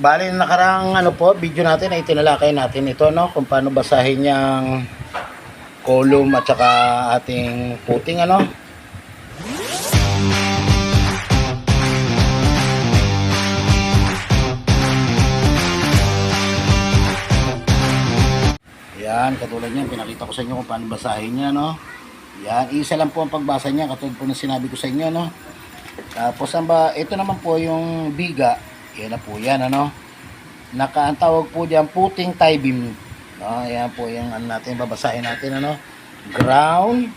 Bali, nakarang ano po, video natin ay tinalakay natin ito, no? Kung paano basahin yung column at saka ating puting, ano? Yan, katulad niyan, pinakita ko sa inyo kung paano basahin niya, no? Yan, isa lang po ang pagbasa niya, katulad po ng sinabi ko sa inyo, no? Tapos, ang ba, ito naman po yung biga, yan na po yan, ano? Naka, ang po diyan, puting tie beam. No? Yan po yung ano natin, babasahin natin, ano? Ground,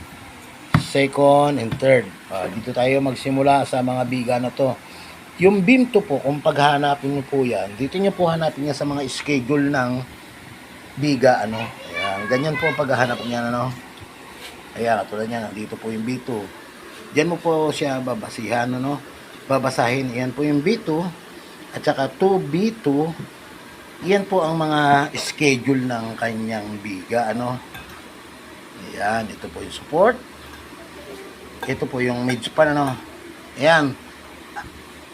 second, and third. Ah, dito tayo magsimula sa mga biga na to. Yung beam to po, kung paghanapin niyo po yan, dito niyo po hanapin niya sa mga schedule ng biga, ano. Ayan, ganyan po ang paghahanap niya, ano. Ayan, katulad niya, dito po yung B2. Diyan mo po siya babasihan, ano. Babasahin, ayan po yung B2. At saka 2B2, yan po ang mga schedule ng kanyang biga, ano. Ayan, ito po yung support. Ito po yung midspan, ano. Ayan.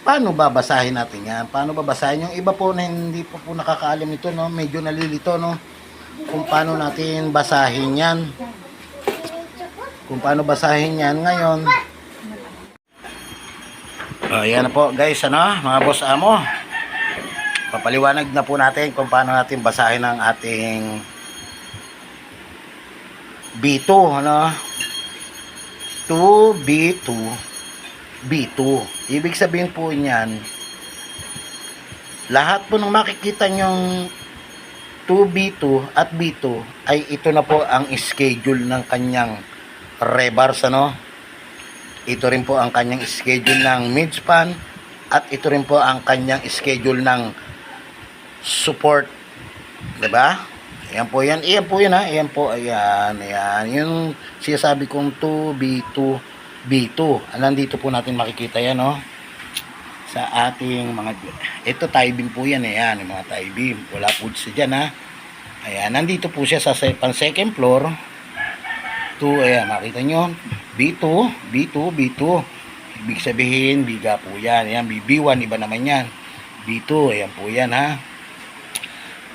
Paano babasahin natin yan? Paano babasahin? Yung iba po na hindi po po nakakaalam nito, no? Medyo nalilito, no? Kung paano natin basahin yan. Kung paano basahin yan ngayon. Ayan na po, guys, ano? Mga boss amo. Papaliwanag na po natin kung paano natin basahin ang ating B2, ano? 2B2 B2. Ibig sabihin po niyan, lahat po ng makikita nyong 2B2 at B2 ay ito na po ang schedule ng kanyang rebars, ano? Ito rin po ang kanyang schedule ng midspan at ito rin po ang kanyang schedule ng support. 'Di ba? Ayan po yan. Ayan po yan ha. Ayan po. Ayan. Ayan. Yung sinasabi kong 2B2 B2. Alam dito po natin makikita yan no. Sa ating mga ito tie beam po yan eh. Yan, yung mga tie beam. Wala po siya dyan ha. Ayan, nandito po siya sa second floor. 2, ayan, makita nyo. B2, B2, B2. Ibig sabihin, biga po yan. Ayan, BB1, iba naman yan. B2, ayan po yan ha.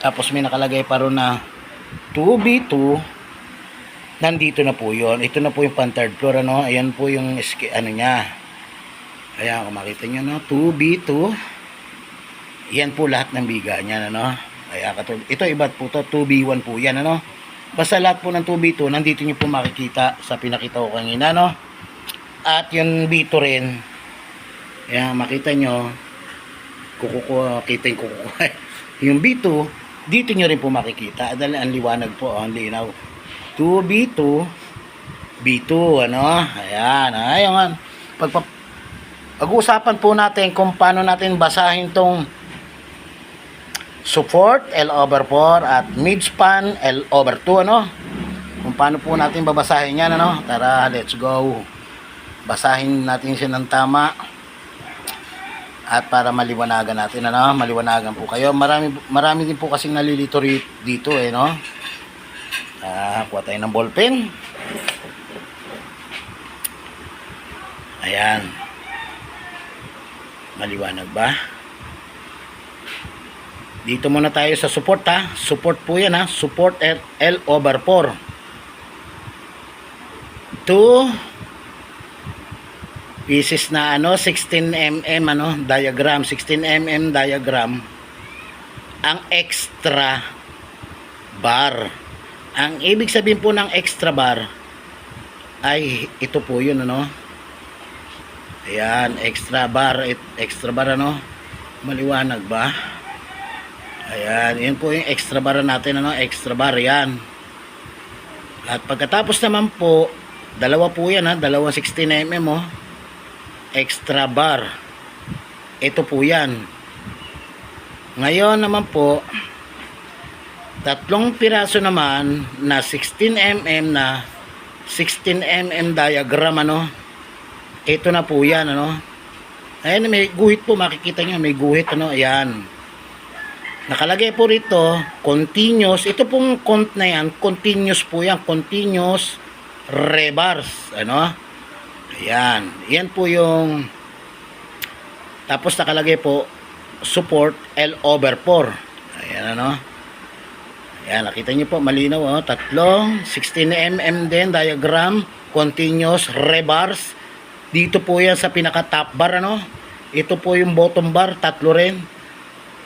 Tapos may nakalagay pa ron na 2B2 nandito na po yon ito na po yung pan third floor ano? Ayan po yung ano niya. Ayan kung makita nyo no? 2B2 yan po lahat ng biga niya ano? Ayan katulad ito iba po to. 2B1 po yan ano basta lahat po ng 2B2 nandito nyo po makikita sa pinakita ko kanina no? At yung B2 rin ayan makita nyo kukukuha kita yung kukukuha. Yung B2 dito nyo rin po makikita. Dahil ang liwanag po ang linaw. 2B2 B2 ano? Ayan ayan pagpa pag-uusapan po natin kung paano natin basahin tong support L over 4 at midspan L over 2 ano? Kung paano po natin babasahin yan ano? Tara let's go. Basahin natin siya ng tama. At para maliwanagan natin ano? Maliwanagan po kayo. Marami marami din po kasing nalilito dito eh no? Ah kuha tayo ng ballpen. Ayan. Maliwanag ba dito muna tayo sa support ha? Support po yan ha? Support at L over 4 2 pieces na ano 16 mm ano? Diagram 16 mm diagram. Ang extra bar. Ang ibig sabihin po ng extra bar ay ito po yun ano? Ayan extra bar extra bar ano? Maliwanag ba ayan yun po yung extra bar natin ano extra bar yan at pagkatapos naman po dalawa po yan ha dalawang 16 mm oh extra bar. Ito po yan. Ngayon naman po, tatlong piraso naman na 16mm na 16mm diagram ano. Ito na po yan ano. Ayan may guhit po makikita nyo may guhit ano. Ayan. Nakalagay po rito continuous. Ito pong cont na yan continuous po yan. Continuous rebars ano. Ayan. Yan po yung tapos nakalagay po support L over 4. Ayan ano. Ayan, nakita niyo po, malinaw oh. Tatlong, 16mm din, diagram, continuous, rebars. Dito po yan sa pinaka top bar ano. Ito po yung bottom bar, tatlo rin.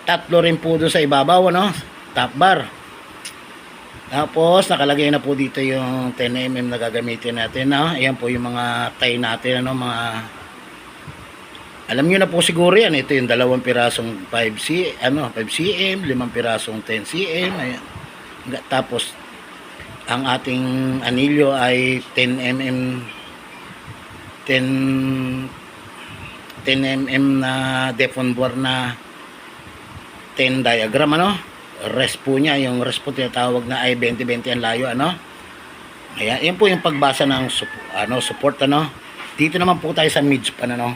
Tatlo rin po doon sa ibabaw ano, top bar. Tapos, nakalagay na po dito yung 10mm na gagamitin natin. No? Ayan po yung mga tie natin. Ano, mga... Alam nyo na po siguro yan. Ito yung dalawang pirasong 5C, ano, 5cm, limang pirasong 10cm. Ayan. Tapos, ang ating anilyo ay 10mm 10 10mm na defonbor na 10 diagram ano? Rest po niya yung rest po tinatawag na ay 20-20 ang layo ano? Ayan yan po yung pagbasa ng ano, support ano? Dito naman po tayo sa midspan ano?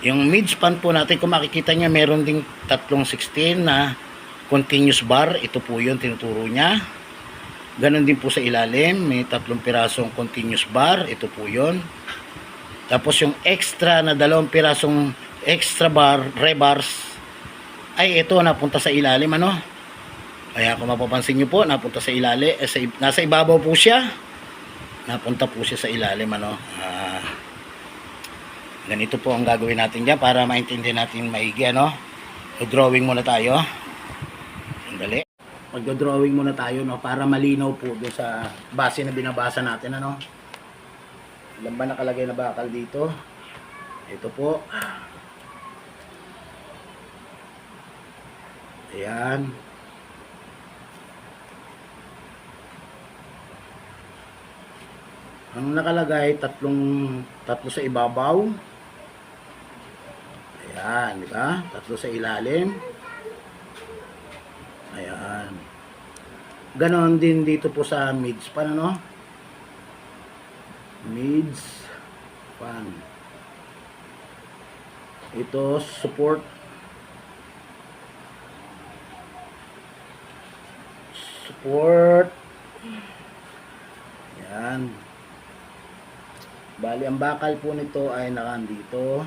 Yung midspan po natin kung makikita niya meron ding tatlong 16 na continuous bar. Ito po yun tinuturo niya. Ganon din po sa ilalim may tatlong pirasong continuous bar. Ito po yun. Tapos yung extra na dalawang pirasong extra bar rebars ay ito napunta sa ilalim ano? Kaya kung mapapansin nyo po napunta sa ilalim eh, sa, nasa ibabaw po siya. Napunta po siya sa ilalim ano? Ah, ganito po ang gagawin natin dyan para maintindihan natin maigi ano? Drawing muna tayo. Sandali. Mag-drawing muna tayo no? Para malinaw po doon sa base na binabasa natin ano? Ilan ba nakalagay na bakal dito? Ito po Ayan. Ang nakalagay, tatlong, tatlo sa ibabaw. Ayan, di ba? Tatlo sa ilalim. Ayan. Ganon din dito po sa mids pan, ano? Mids pan. Ito, support support. Yan. Bali, ang bakal po nito ay nakandito.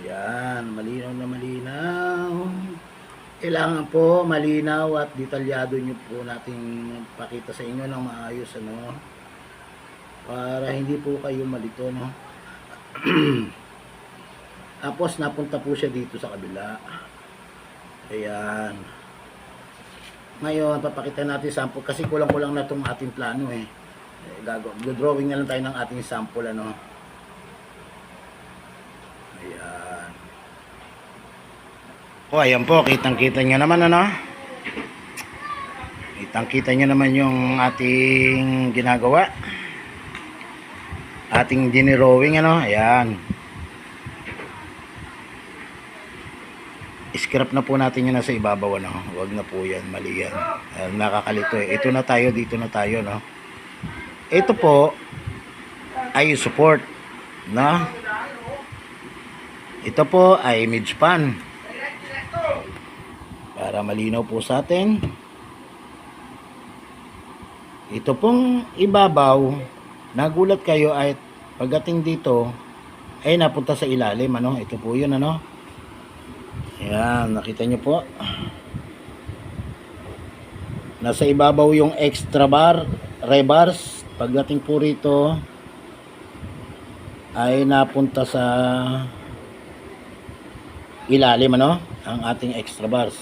Ayan, malinaw na malinaw. Kailangan po malinaw at detalyado nyo po nating pakita sa inyo ng maayos ano para hindi po kayo malito no tapos napunta po siya dito sa kabila ayan ngayon, papakita natin sample kasi kulang-kulang na itong ating plano eh. eh gago, drawing na lang tayo ng ating sample ano. Ayan. O, ayan po, kitang-kita nyo naman ano. Kitang-kita nyo naman yung ating ginagawa. Ating dinirowing ano, ayan. Scrap na po natin yun nasa ibabaw ano. Huwag na po yan, mali yan. Nakakalito eh. Ito na tayo, dito na tayo no. Ito po ay support no. Ito po ay midspan. Para malinaw po sa atin. Ito pong ibabaw, nagulat kayo ay pagdating dito ay napunta sa ilalim ano. Ito po 'yun ano. Ayan, nakita nyo po. Nasa ibabaw yung extra bar, rebars. Pagdating po rito, ay napunta sa ilalim, ano? Ang ating extra bars.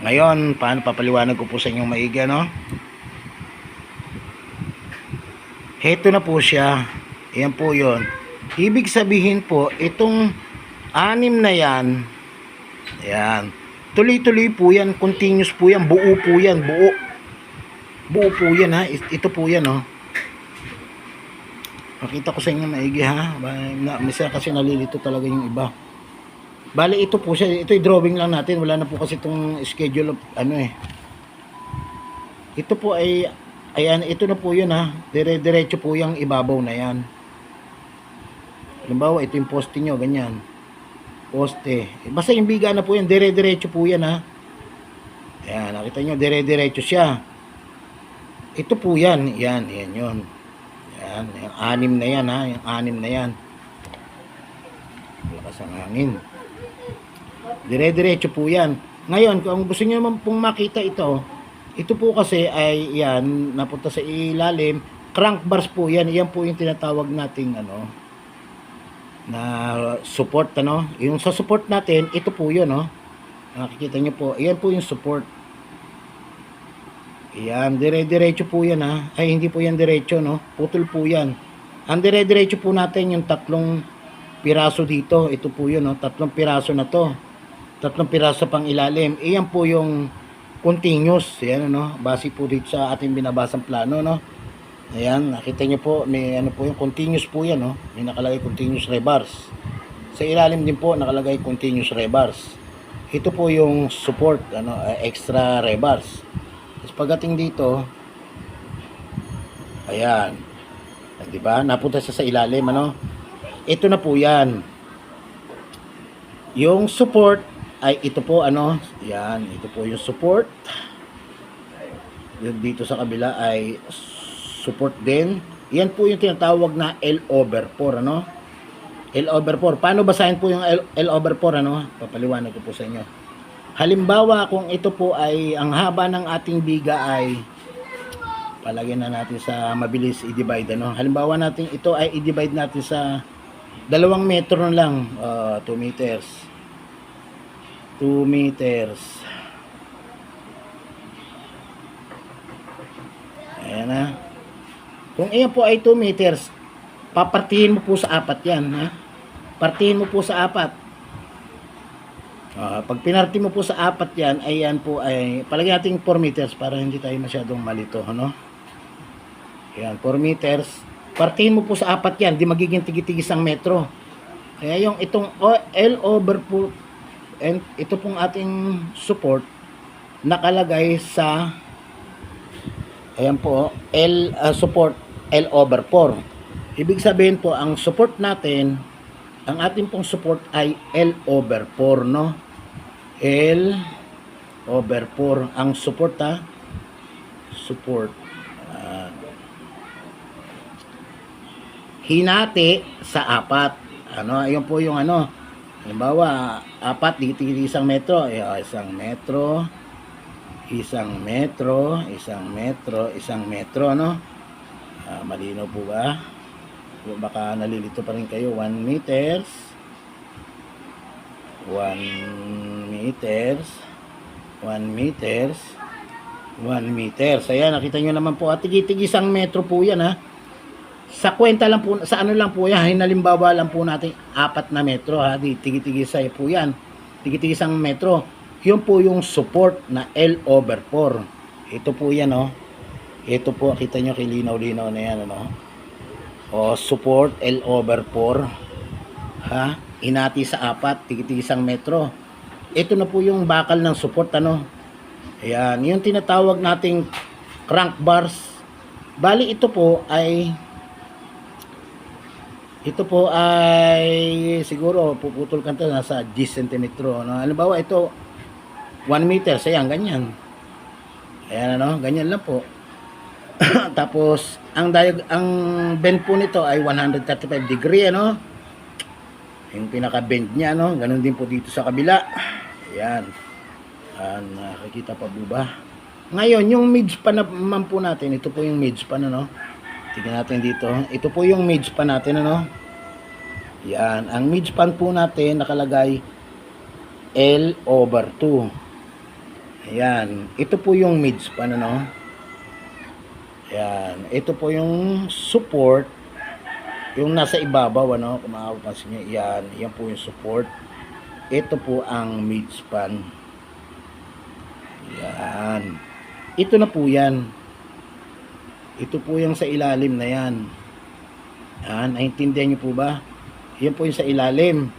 Ngayon, paano papaliwanag ko po sa inyong maigi, ano? Heto na po siya. Ayan po yon. Ibig sabihin po, itong anim na yan, ayan, tuloy-tuloy po yan, continuous po yan, buo po yan, buo. Buo po yan ha, It- ito po yan oh. Pakita ko sa inyo maigi ha, na, misa kasi nalilito talaga yung iba. Bali ito po siya, ito yung drawing lang natin, wala na po kasi itong schedule of, ano eh. Ito po ay, ayan, ito na po yun ha, dire-diretso po yung ibabaw na yan. Halimbawa, ito yung poste nyo, ganyan poste. Eh, Basta yung biga na po yan, dire-diretso po yan ha. Ayan, nakita nyo, dire-diretso siya. Ito po yan, yan, yan yun. Yan, yung anim na yan ha, yung anim na yan. Lakas lakas ng hangin. Dire-diretso po yan. Ngayon, kung gusto niyo naman pong makita ito, ito po kasi ay yan, napunta sa ilalim, crank bars po yan. Yan po yung tinatawag nating ano, na support ano. Yung sa support natin, ito po yun, no. Nakikita niyo po, yan po yung support. Yan, dire-diretso po yan ha. Ay, hindi po yan diretso, no. Putol po yan. Ang dire-diretso po natin yung tatlong piraso dito. Ito po yun, no. Tatlong piraso na to. Tatlong piraso pang ilalim. Iyan po yung continuous. Yan, ano. Base po dito sa ating binabasang plano, no. Ayan, nakita niyo po, may ano po yung continuous po yan, no. May nakalagay continuous rebars. Sa ilalim din po nakalagay continuous rebars. Ito po yung support, ano, eh, extra rebars. Tapos pagdating dito, ayan. Ah, Di ba? Napunta siya sa ilalim, ano? Ito na po yan. Yung support ay ito po, ano? Yan, ito po yung support. Yung dito sa kabila ay support din. Yan po yung tinatawag na L over 4, ano? L over 4. Paano basahin po yung L, L over 4, ano? Papaliwanag ko po sa inyo. Halimbawa, kung ito po ay ang haba ng ating biga ay palagyan na natin sa mabilis i-divide ano. Halimbawa natin ito ay i-divide natin sa dalawang metro na lang, 2 meters. 2 meters. Ayan na. Kung iyan po ay 2 meters, papartihin mo po sa apat yan. Ha? Partihin mo po sa apat. Ah, pag pinarti mo po sa apat yan, ay yan po ay, palagyan natin 4 meters para hindi tayo masyadong malito, ano? Yan, 4 meters. Partihin mo po sa apat yan, di magiging tigi-tigis ang metro. Kaya yung itong L over po, and ito pong ating support, nakalagay sa, ayan po, L ah, support, L over 4. Ibig sabihin po, ang support natin, ang ating pong support ay L over 4, no? L over 4. Ang support, ha? Support. Ah. hinati sa apat. Ano, ayun po yung ano. Halimbawa, apat, dito isang metro. Isang metro, isang metro, isang metro, isang metro, ano? Ah, malino po ba? Baka nalilito pa rin kayo 1 meters. 1 meters. 1 meters. 1 meters. Ayan nakita nyo naman po. At tigit isang metro po yan ha? Sa kwenta lang po sa ano lang po yan hinalimbawa lang po natin apat na metro ha? Di tigit-tigit sa po yan. Tigit-tigit isang metro. Yun po yung support na L over 4 ito po yan oh ito po kita nyo kilinaw-linaw na yan ano? O support L over 4 ha? Inati sa apat tigit isang metro. Ito na po yung bakal ng support ano? Ayan yung tinatawag nating crank bars. Bali ito po ay ito po ay siguro puputol ka nasa 10 cm ano? Halimbawa ito 1 meter sayang ganyan. Ayan ano? Ganyan lang po tapos ang diag ang bend po nito ay 135 degree ano. Yung pinaka bend niya no, ganun din po dito sa kabila. Ayan. Ah, nakikita pa po ba? Ngayon, yung midspan naman po natin, ito po yung midspan ano. Tingnan natin dito. Ito po yung midspan natin ano. Yan, ang midspan po natin nakalagay L over 2. Ayan, ito po yung midspan ano. Yan. Ito po yung support. Yung nasa ibabaw, ano, kung makapansin nyo, yan. Yan po yung support. Ito po ang midspan. Yan. Ito na po yan. Ito po yung sa ilalim na yan. Yan. Naintindihan nyo po ba? Yan po yung sa ilalim.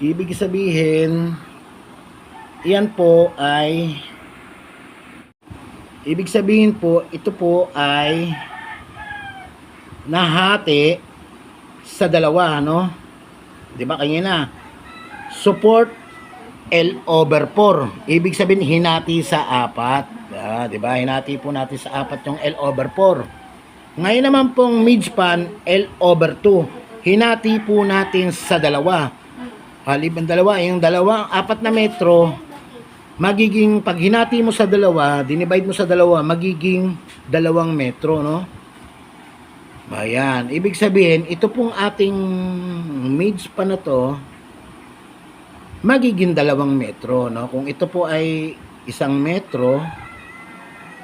Ibig sabihin, yan po ay Ibig sabihin po, ito po ay nahati sa dalawa, no? 'Di ba kanina? Support L over 4. Ibig sabihin hinati sa apat. Ah, 'di ba? Hinati po natin sa apat yung L over 4. Ngayon naman pong midspan L over 2. Hinati po natin sa dalawa. Paliban dalawa, yung dalawa, apat na metro, magiging, pag hinati mo sa dalawa, dinivide mo sa dalawa, magiging dalawang metro, no? Ayan. Ibig sabihin, ito pong ating mids pa na to, magiging dalawang metro, no? Kung ito po ay isang metro,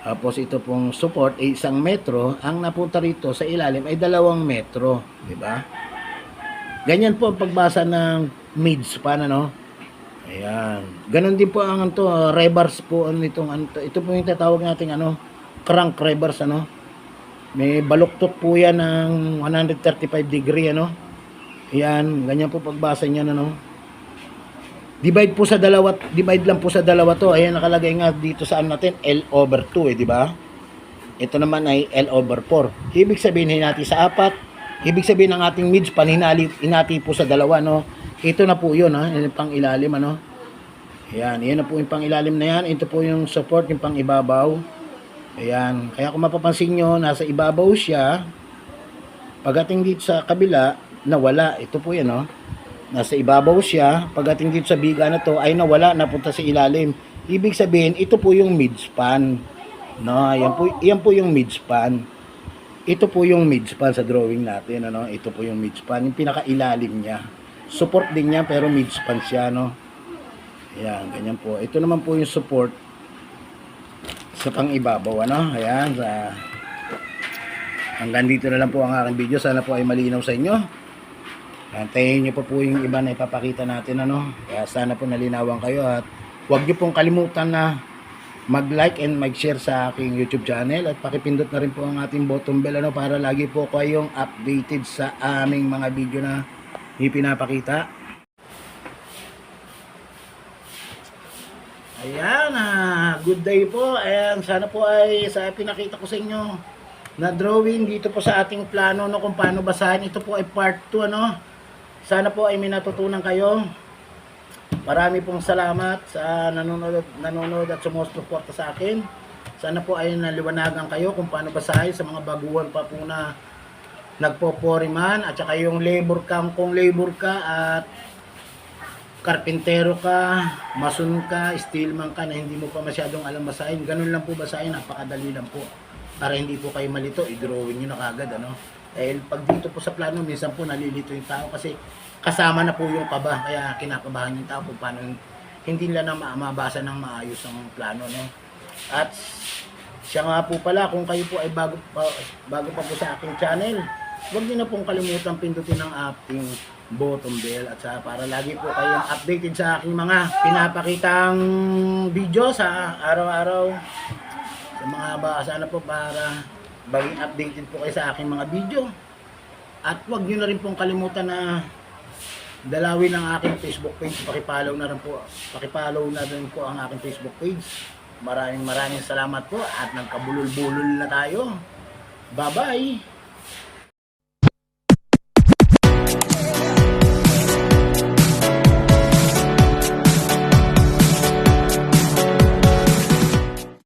tapos ito pong support ay isang metro, ang napunta rito sa ilalim ay dalawang metro, di ba? Ganyan po ang pagbasa ng mids pa na, no? Ayan. Ganon din po ang to, rebars po ano itong ano, to. ito po yung tatawag nating ano, crank rebars ano. May baluktot po yan ng 135 degree ano. Ayan, ganyan po pagbasa niya ano. Divide po sa dalawa, divide lang po sa dalawa to. Ayan nakalagay nga dito sa ano natin L over 2 eh, di ba? Ito naman ay L over 4. Ibig sabihin hinati sa apat. Ibig sabihin ng ating mids paninali inati po sa dalawa no. Ito na po 'yun ha, yung pang ilalim ano. Ayan, yan na po yung pang ilalim na yan. Ito po yung support, yung pang ibabaw. Ayan, kaya kung mapapansin nyo, nasa ibabaw siya. Pagdating dito sa kabila, nawala. Ito po yan, no? Nasa ibabaw siya. Pagdating dito sa biga na to, ay nawala, napunta sa ilalim. Ibig sabihin, ito po yung midspan. No, yan po, yan po yung midspan. Ito po yung midspan sa drawing natin, ano? Ito po yung midspan, yung pinakailalim niya. Support din niya, pero midspan siya, no? Ayan, ganyan po. Ito naman po yung support sa pang-ibabaw, ano? Ayan, sa... Hanggang dito na lang po ang aking video. Sana po ay malinaw sa inyo. Antayin nyo pa po yung iba na ipapakita natin, ano? Kaya sana po nalinawan kayo at huwag nyo pong kalimutan na mag-like and mag-share sa aking YouTube channel at pakipindot na rin po ang ating bottom bell ano para lagi po kayong updated sa aming mga video na ipinapakita. Ayan, ah, good day po. And sana po ay sa pinakita ko sa inyo na drawing dito po sa ating plano no kung paano basahin. Ito po ay part 2 ano. Sana po ay may natutunan kayo. Marami pong salamat sa nanonood, nanonood at sumusuporta sa akin. Sana po ay naliwanagan kayo kung paano basahin sa mga baguhan pa po na nagpo-foreman at saka yung labor cam kung labor ka at karpintero ka, mason ka, steelman ka na hindi mo pa masyadong alam basahin. Ganun lang po basahin, napakadali lang po. Para hindi po kayo malito, i-drawing nyo na kagad, ano? Dahil pag dito po sa plano, minsan po nalilito yung tao kasi kasama na po yung kaba, kaya kinakabahan yung tao kung paano hindi nila na ma- mabasa ng maayos ang plano, no? At siya nga po pala, kung kayo po ay bago bago pa po sa aking channel, huwag niyo na pong kalimutan pindutin ang ating bottom bell at sa para lagi po kayong updated sa aking mga pinapakitang video sa araw-araw. Sa mga ba sana po para maging updated po kayo sa aking mga video. At huwag niyo na rin pong kalimutan na dalawin ang aking Facebook page. Pakipollow na rin po pakipollow na rin po ang aking Facebook page. Maraming maraming salamat po at nagkabulol-bulol na tayo. Bye bye